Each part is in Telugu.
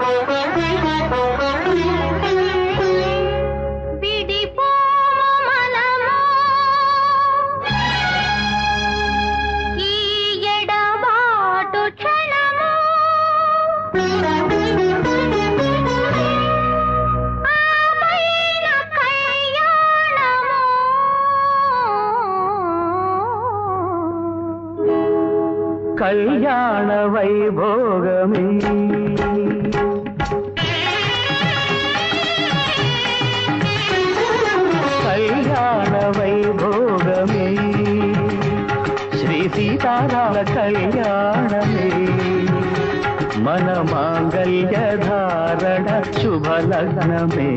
Thank you. కళ్యాణ వైభోగమే కళ్యాణ వైభోగమే శ్రీ సీతారామ కళ్యాణమే. మన మాంగళ్య ధారణ శుభ లగ్నమే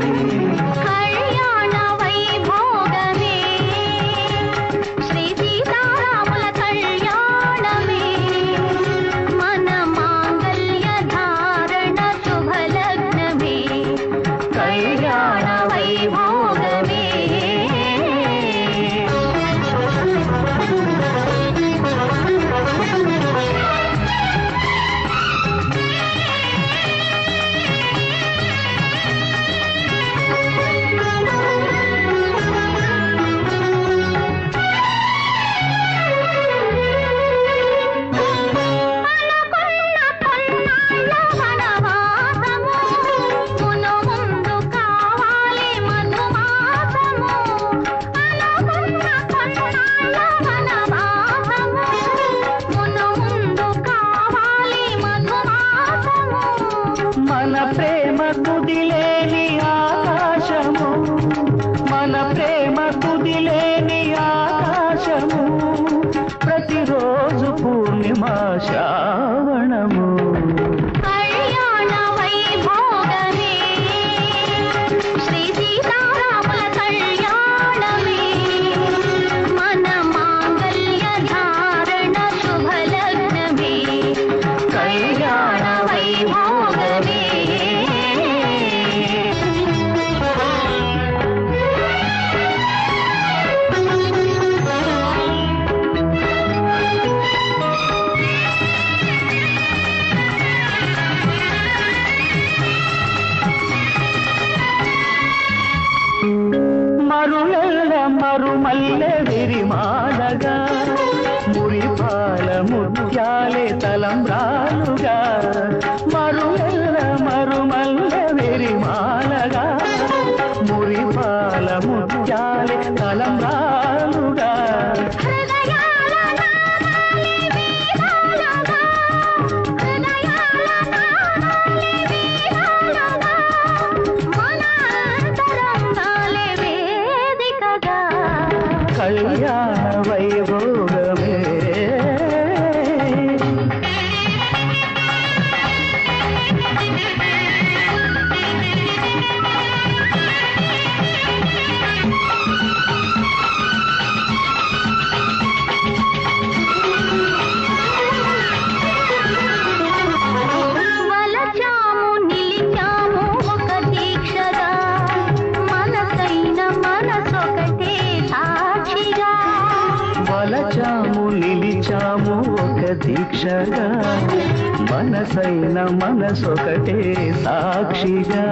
ప్రాణ ప్రేమ పల్లె విరిమాలగా మురిపాల ముత్యాలే తలంబ్రాలుగా. దీక్షగా మనసైన మనసొకటే సాక్షిగా.